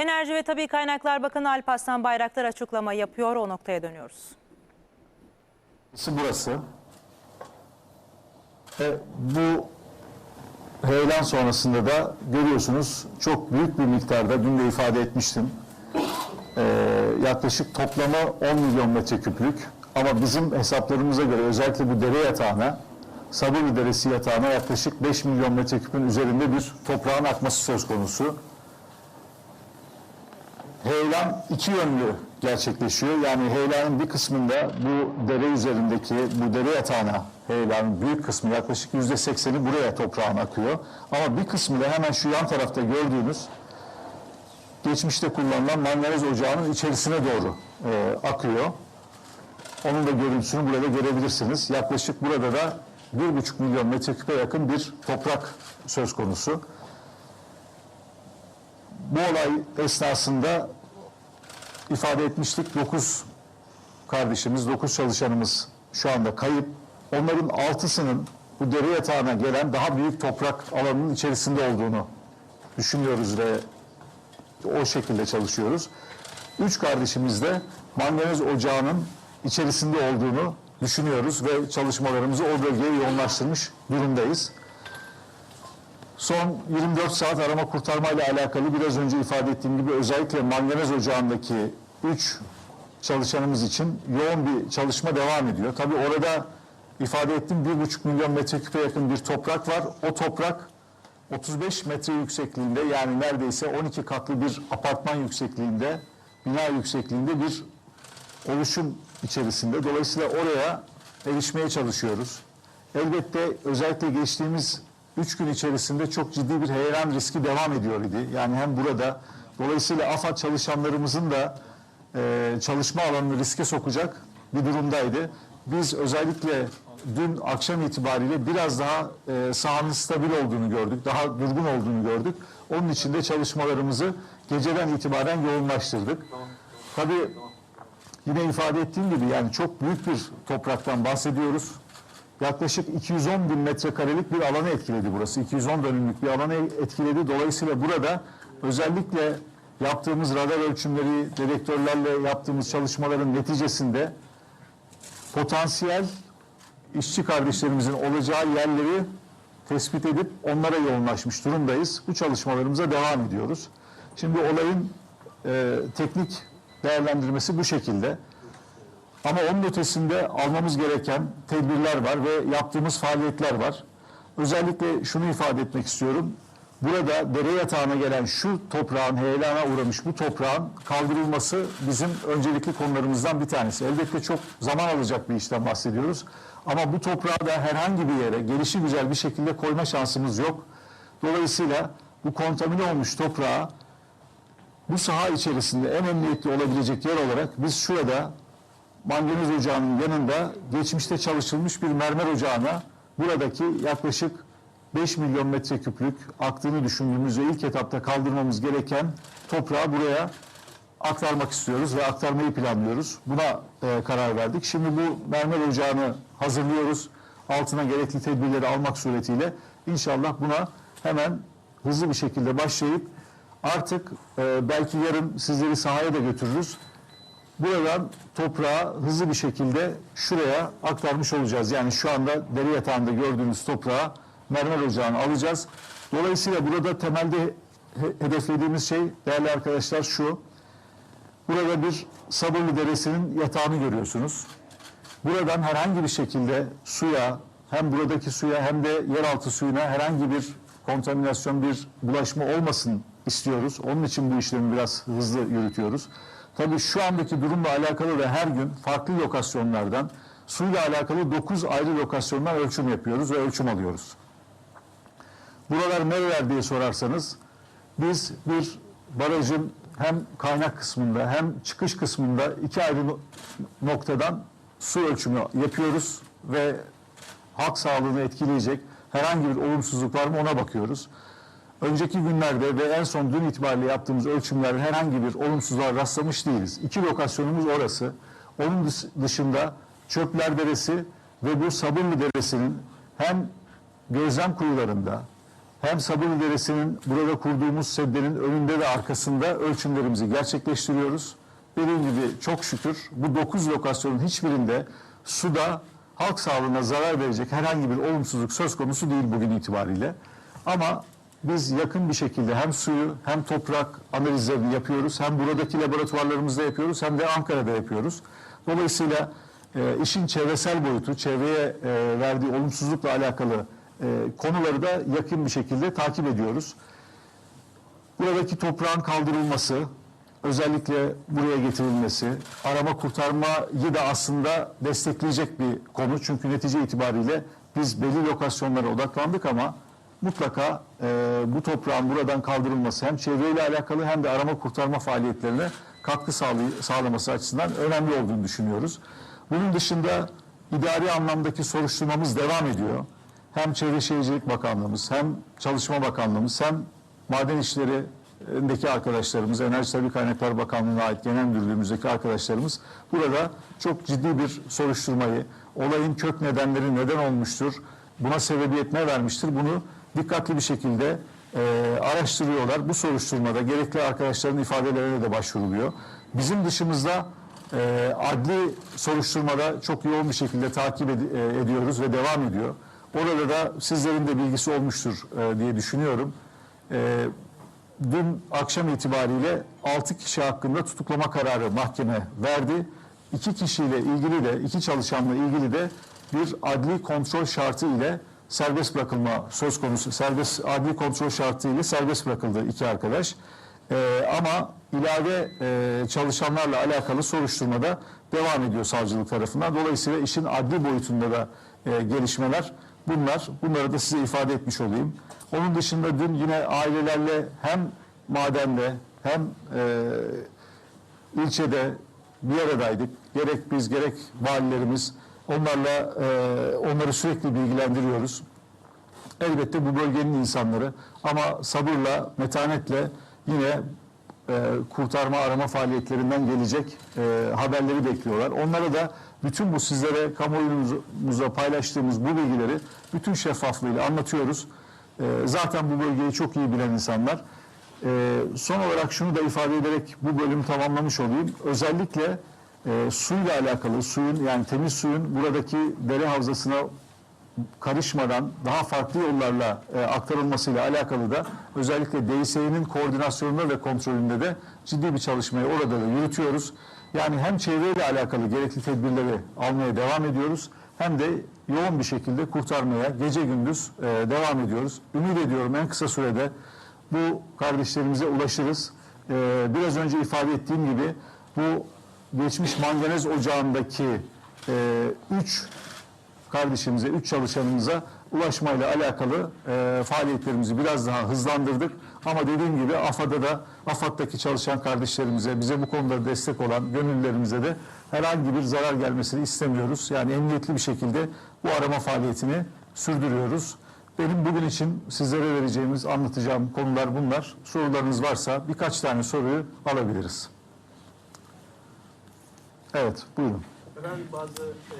Enerji ve Tabi Kaynaklar Bakanı Alparslan Bayraktar açıklama yapıyor. O noktaya dönüyoruz. Burası. E, bu heyelan sonrasında da görüyorsunuz çok büyük bir miktarda dün de ifade etmiştim. E, yaklaşık toplamı 10 milyon metreküplük ama bizim hesaplarımıza göre özellikle bu dere yatağına Sabırlı Deresi yatağına yaklaşık 5 milyon metreküpün üzerinde bir toprağın akması söz konusu. Heyelan iki yönlü gerçekleşiyor. Yani heyelanın bir kısmında bu dere üzerindeki, bu dere yatağına heyelanın büyük kısmı yaklaşık yüzde sekseni buraya toprağın akıyor. Ama bir kısmı da hemen şu yan tarafta gördüğünüz geçmişte kullanılan manganez ocağının içerisine doğru e, akıyor. Onun da görüntüsünü burada görebilirsiniz. Yaklaşık burada da bir buçuk milyon metreküpe yakın bir toprak söz konusu. Bu olay esnasında ifade etmiştik 9 kardeşimiz, 9 çalışanımız şu anda kayıp. Onların altısının bu dere yatağına gelen daha büyük toprak alanının içerisinde olduğunu düşünüyoruz ve o şekilde çalışıyoruz. Üç kardeşimiz de manganez ocağının içerisinde olduğunu düşünüyoruz ve çalışmalarımızı o bölgeye yoğunlaştırmış durumdayız. Son 24 saat arama kurtarma ile alakalı biraz önce ifade ettiğim gibi özellikle manganez ocağındaki 3 çalışanımız için yoğun bir çalışma devam ediyor. Tabii orada ifade ettiğim 1,5 milyon metreküpe yakın bir toprak var. O toprak 35 metre yüksekliğinde yani neredeyse 12 katlı bir apartman yüksekliğinde, bina yüksekliğinde bir oluşum içerisinde. Dolayısıyla oraya erişmeye çalışıyoruz. Elbette özellikle geçtiğimiz üç gün içerisinde çok ciddi bir heyelan riski devam ediyor idi. Yani hem burada dolayısıyla AFAD çalışanlarımızın da e, çalışma alanını riske sokacak bir durumdaydı. Biz özellikle dün akşam itibariyle biraz daha e, sahanın stabil olduğunu gördük, daha durgun olduğunu gördük. Onun için de çalışmalarımızı geceden itibaren yoğunlaştırdık. Tabii Yine ifade ettiğim gibi yani çok büyük bir topraktan bahsediyoruz. Yaklaşık 210 bin metrekarelik bir alanı etkiledi burası. 210 dönümlük bir alanı etkiledi. Dolayısıyla burada özellikle yaptığımız radar ölçümleri, dedektörlerle yaptığımız çalışmaların neticesinde potansiyel işçi kardeşlerimizin olacağı yerleri tespit edip onlara yoğunlaşmış durumdayız. Bu çalışmalarımıza devam ediyoruz. Şimdi olayın e, teknik değerlendirmesi bu şekilde. Ama onun ötesinde almamız gereken tedbirler var ve yaptığımız faaliyetler var. Özellikle şunu ifade etmek istiyorum. Burada dere yatağına gelen şu toprağın heyelana uğramış bu toprağın kaldırılması bizim öncelikli konularımızdan bir tanesi. Elbette çok zaman alacak bir işten bahsediyoruz. Ama bu toprağı da herhangi bir yere gelişi güzel bir şekilde koyma şansımız yok. Dolayısıyla bu kontamine olmuş toprağı bu saha içerisinde en emniyetli olabilecek yer olarak biz şurada manganez ocağının yanında geçmişte çalışılmış bir mermer ocağına buradaki yaklaşık 5 milyon metreküplük aktığını düşündüğümüz ilk etapta kaldırmamız gereken toprağı buraya aktarmak istiyoruz ve aktarmayı planlıyoruz. Buna e, karar verdik. Şimdi bu mermer ocağını hazırlıyoruz. Altına gerekli tedbirleri almak suretiyle inşallah buna hemen hızlı bir şekilde başlayıp artık e, belki yarın sizleri sahaya da götürürüz. Buradan toprağı hızlı bir şekilde şuraya aktarmış olacağız. Yani şu anda deri yatağında gördüğünüz toprağı mermer ocağına alacağız. Dolayısıyla burada temelde he- hedeflediğimiz şey değerli arkadaşlar şu. Burada bir Sabırlı Deresi'nin yatağını görüyorsunuz. Buradan herhangi bir şekilde suya hem buradaki suya hem de yeraltı suyuna herhangi bir kontaminasyon, bir bulaşma olmasın istiyoruz. Onun için bu işlemi biraz hızlı yürütüyoruz. Tabii şu andaki durumla alakalı da her gün farklı lokasyonlardan suyla alakalı 9 ayrı lokasyondan ölçüm yapıyoruz ve ölçüm alıyoruz. Buralar nereler diye sorarsanız biz bir barajın hem kaynak kısmında hem çıkış kısmında iki ayrı no- noktadan su ölçümü yapıyoruz ve halk sağlığını etkileyecek herhangi bir olumsuzluk var mı ona bakıyoruz. Önceki günlerde ve en son dün itibariyle yaptığımız ölçümlerde herhangi bir olumsuzluğa rastlamış değiliz. İki lokasyonumuz orası. Onun dış- dışında Çöpler Deresi ve bu Sabunlu Deresi'nin hem gözlem kuyularında hem Sabırlı Deresi'nin burada kurduğumuz seddenin önünde ve arkasında ölçümlerimizi gerçekleştiriyoruz. Dediğim gibi çok şükür bu 9 lokasyonun hiçbirinde suda halk sağlığına zarar verecek herhangi bir olumsuzluk söz konusu değil bugün itibariyle. Ama biz yakın bir şekilde hem suyu hem toprak analizlerini yapıyoruz. Hem buradaki laboratuvarlarımızda yapıyoruz hem de Ankara'da yapıyoruz. Dolayısıyla e, işin çevresel boyutu, çevreye e, verdiği olumsuzlukla alakalı e, konuları da yakın bir şekilde takip ediyoruz. Buradaki toprağın kaldırılması, özellikle buraya getirilmesi, arama kurtarmayı da aslında destekleyecek bir konu. Çünkü netice itibariyle biz belli lokasyonlara odaklandık ama mutlaka e, bu toprağın buradan kaldırılması hem çevreyle alakalı hem de arama kurtarma faaliyetlerine katkı sağlaması açısından önemli olduğunu düşünüyoruz. Bunun dışında idari anlamdaki soruşturmamız devam ediyor. Hem Çevre Şehircilik Bakanlığımız, hem Çalışma Bakanlığımız, hem Maden İşleri'ndeki arkadaşlarımız, Enerji Tabii Kaynaklar Bakanlığı'na ait genel müdürlüğümüzdeki arkadaşlarımız burada çok ciddi bir soruşturmayı, olayın kök nedenleri neden olmuştur, buna sebebiyet ne vermiştir bunu dikkatli bir şekilde e, araştırıyorlar. Bu soruşturmada gerekli arkadaşların ifadelerine de başvuruluyor. Bizim dışımızda e, adli soruşturmada çok yoğun bir şekilde takip ed- e, ediyoruz ve devam ediyor. Orada da sizlerin de bilgisi olmuştur e, diye düşünüyorum. E, dün akşam itibariyle 6 kişi hakkında tutuklama kararı mahkeme verdi. İki kişiyle ilgili de, iki çalışanla ilgili de bir adli kontrol şartı ile serbest bırakılma söz konusu. Serbest adli kontrol şartı ile serbest bırakıldı iki arkadaş. Ee, ama ilave e, çalışanlarla alakalı soruşturmada devam ediyor savcılık tarafından. Dolayısıyla işin adli boyutunda da e, gelişmeler bunlar. Bunları da size ifade etmiş olayım. Onun dışında dün yine ailelerle hem madende hem e, ilçede bir aradaydık. Gerek biz gerek valilerimiz onlarla e, onları sürekli bilgilendiriyoruz. Elbette bu bölgenin insanları ama sabırla, metanetle yine e, kurtarma arama faaliyetlerinden gelecek e, haberleri bekliyorlar. Onlara da bütün bu sizlere kamuoyumuza paylaştığımız bu bilgileri bütün şeffaflığıyla anlatıyoruz. E, zaten bu bölgeyi çok iyi bilen insanlar. E, son olarak şunu da ifade ederek bu bölümü tamamlamış olayım. Özellikle e, suyla alakalı, suyun yani temiz suyun buradaki dere havzasına karışmadan daha farklı yollarla e, aktarılmasıyla alakalı da özellikle DSE'nin koordinasyonunda ve kontrolünde de ciddi bir çalışmayı orada da yürütüyoruz. Yani hem çevreyle alakalı gerekli tedbirleri almaya devam ediyoruz hem de yoğun bir şekilde kurtarmaya gece gündüz e, devam ediyoruz. Ümit ediyorum en kısa sürede bu kardeşlerimize ulaşırız. E, biraz önce ifade ettiğim gibi bu geçmiş manganez ocağındaki 3 kardeşimize, üç çalışanımıza ulaşmayla alakalı e, faaliyetlerimizi biraz daha hızlandırdık. Ama dediğim gibi AFAD'da da AFAD'daki çalışan kardeşlerimize, bize bu konuda destek olan gönüllülerimize de herhangi bir zarar gelmesini istemiyoruz. Yani emniyetli bir şekilde bu arama faaliyetini sürdürüyoruz. Benim bugün için sizlere vereceğimiz, anlatacağım konular bunlar. Sorularınız varsa birkaç tane soruyu alabiliriz. Evet, buyurun. Efendim bazı e,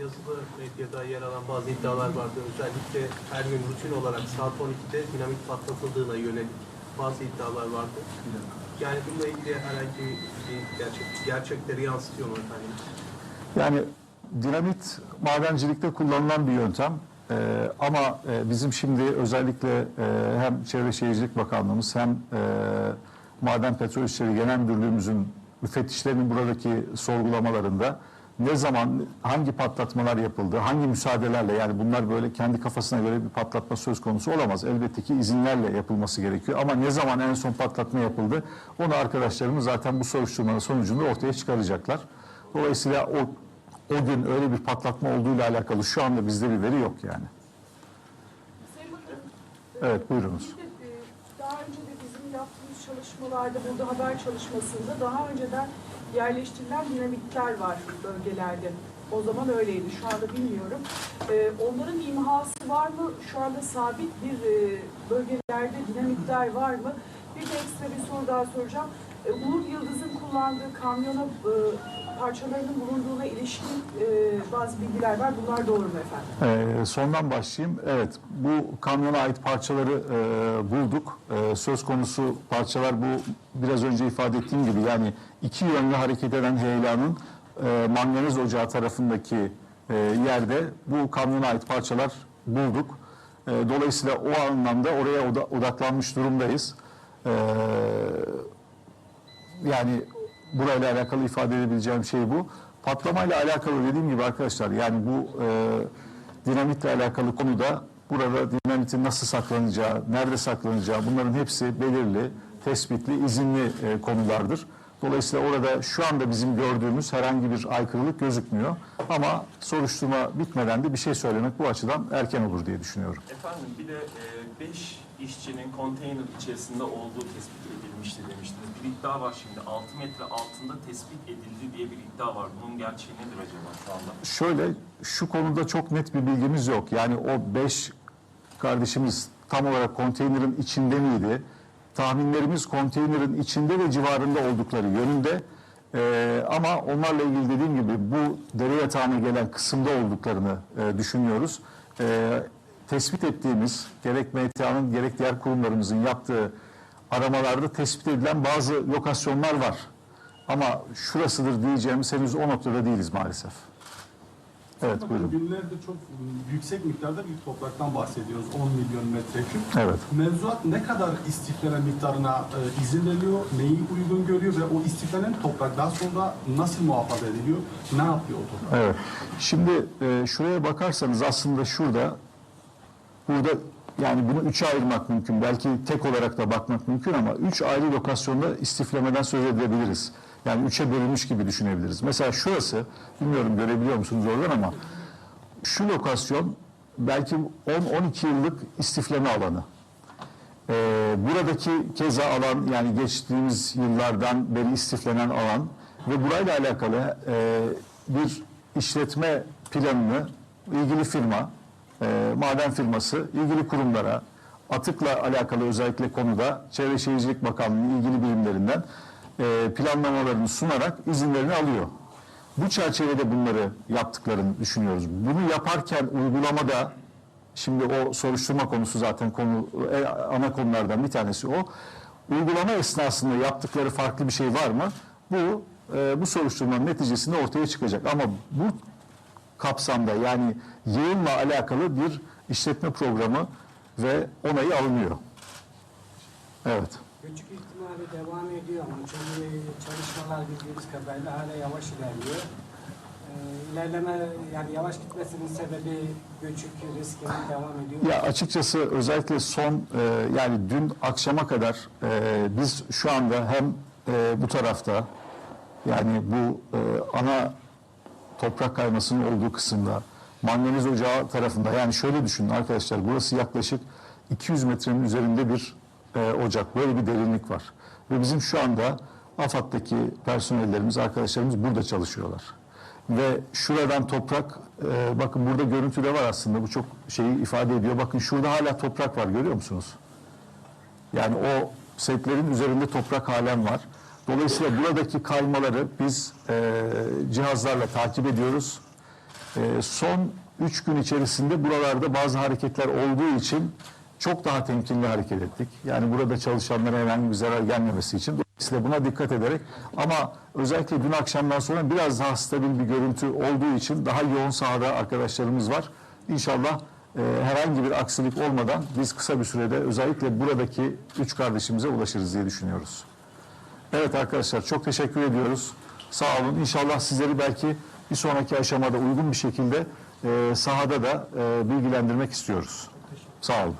yazılı medyada yer alan bazı iddialar vardı. Özellikle her gün rutin olarak saat 12'de dinamit patlatıldığına yönelik bazı iddialar vardı. Yani bununla ilgili herhangi bir gerçek, gerçekleri yansıtıyor mu efendim? Yani dinamit madencilikte kullanılan bir yöntem. Ee, ama e, bizim şimdi özellikle e, hem Çevre Şehircilik Bakanlığımız hem e, Maden Petrol İşleri Genel Müdürlüğümüzün müfettişlerinin buradaki sorgulamalarında ne zaman hangi patlatmalar yapıldı, hangi müsaadelerle yani bunlar böyle kendi kafasına göre bir patlatma söz konusu olamaz. Elbette ki izinlerle yapılması gerekiyor ama ne zaman en son patlatma yapıldı onu arkadaşlarımız zaten bu soruşturmanın sonucunda ortaya çıkaracaklar. Dolayısıyla o o gün öyle bir patlatma olduğuyla alakalı şu anda bizde bir veri yok yani. Evet buyurunuz. bir de, e, daha önce de bizim yaptığımız çalışmalarda, burada haber çalışmasında daha önceden yerleştirilen dinamitler var bölgelerde. O zaman öyleydi, şu anda bilmiyorum. E, onların imhası var mı? Şu anda sabit bir e, bölgelerde dinamitler var mı? Bir de ekstra bir soru daha soracağım. E, Umut Yıldız'ın kullandığı kamyona e, parçalarının bulunduğuna ilişkin e, bazı bilgiler var. Bunlar doğru mu efendim? Ee, sondan başlayayım. Evet, bu kamyona ait parçaları e, bulduk. E, söz konusu parçalar bu biraz önce ifade ettiğim gibi yani iki yönlü hareket eden heyelanın e, manganiz ocağı tarafındaki e, yerde bu kamyona ait parçalar bulduk. E, dolayısıyla o anlamda oraya oda- odaklanmış durumdayız. E, yani burayla alakalı ifade edebileceğim şey bu. Patlamayla alakalı dediğim gibi arkadaşlar yani bu e, dinamitle alakalı konuda burada dinamitin nasıl saklanacağı, nerede saklanacağı bunların hepsi belirli, tespitli, izinli e, konulardır. Dolayısıyla orada şu anda bizim gördüğümüz herhangi bir aykırılık gözükmüyor. Ama soruşturma bitmeden de bir şey söylemek bu açıdan erken olur diye düşünüyorum. Efendim bir de 5 işçinin konteyner içerisinde olduğu tespit edilmişti demiştiniz. Bir iddia var şimdi 6 metre altında tespit edildi diye bir iddia var. Bunun gerçeği nedir acaba şu anda? Şöyle şu konuda çok net bir bilgimiz yok. Yani o beş kardeşimiz tam olarak konteynerin içinde miydi? Tahminlerimiz konteynerin içinde ve civarında oldukları yönünde. Ee, ama onlarla ilgili dediğim gibi bu dere yatağına gelen kısımda olduklarını e, düşünüyoruz. Ee, tespit ettiğimiz gerek MTA'nın gerek diğer kurumlarımızın yaptığı aramalarda tespit edilen bazı lokasyonlar var. Ama şurasıdır diyeceğimiz henüz o noktada değiliz maalesef. Evet Bakın buyurun. Günlerde çok yüksek miktarda bir topraktan bahsediyoruz. 10 milyon metreküp. Evet. Mevzuat ne kadar istifleme miktarına e, izin veriyor, neyi uygun görüyor ve o istiflenen toprak daha sonra nasıl muhafaza ediliyor, ne yapıyor o toprak? Evet. Şimdi e, şuraya bakarsanız aslında şurada burada yani bunu üçe ayırmak mümkün. Belki tek olarak da bakmak mümkün ama üç ayrı lokasyonda istiflemeden söz edebiliriz. Yani üçe bölünmüş gibi düşünebiliriz. Mesela şurası, bilmiyorum görebiliyor musunuz oradan ama şu lokasyon belki 10-12 yıllık istifleme alanı. Ee, buradaki keza alan yani geçtiğimiz yıllardan beri istiflenen alan ve burayla alakalı e, bir işletme planını ilgili firma, e, maden firması ilgili kurumlara atıkla alakalı özellikle konuda Çevre Şehircilik Bakanlığı'nın ilgili birimlerinden e, planlamalarını sunarak izinlerini alıyor. Bu çerçevede bunları yaptıklarını düşünüyoruz. Bunu yaparken uygulamada Şimdi o soruşturma konusu zaten konu e, ana konulardan bir tanesi o. Uygulama esnasında yaptıkları farklı bir şey var mı? Bu e, bu soruşturmanın neticesinde ortaya çıkacak. Ama bu kapsamda yani yığınla alakalı bir işletme programı ve onayı alınıyor. Evet. Küçük ihtimali devam ediyor ama çünkü çalışmalar bildiğimiz kadarıyla hala yavaş ilerliyor. Ee, ilerleme yani yavaş gitmesinin sebebi göçük riskinin devam ediyor. Ya açıkçası özellikle son e, yani dün akşama kadar e, biz şu anda hem e, bu tarafta yani bu e, ana toprak kaymasının olduğu kısımda manganiz ocağı tarafında yani şöyle düşünün arkadaşlar burası yaklaşık 200 metrenin üzerinde bir ocak böyle bir derinlik var ve bizim şu anda AFAD'daki personellerimiz arkadaşlarımız burada çalışıyorlar ve şuradan toprak e, bakın burada görüntüde var aslında bu çok şeyi ifade ediyor bakın şurada hala toprak var görüyor musunuz? Yani o setlerin üzerinde toprak halen var. Dolayısıyla buradaki kaymaları biz e, cihazlarla takip ediyoruz. E, son üç gün içerisinde buralarda bazı hareketler olduğu için çok daha temkinli hareket ettik. Yani burada çalışanlara herhangi bir zarar gelmemesi için. Dolayısıyla buna dikkat ederek ama özellikle dün akşamdan sonra biraz daha stabil bir görüntü olduğu için daha yoğun sahada arkadaşlarımız var. İnşallah e, herhangi bir aksilik olmadan biz kısa bir sürede özellikle buradaki üç kardeşimize ulaşırız diye düşünüyoruz. Evet arkadaşlar çok teşekkür ediyoruz. Sağ olun. İnşallah sizleri belki bir sonraki aşamada uygun bir şekilde e, sahada da e, bilgilendirmek istiyoruz. Sağ olun.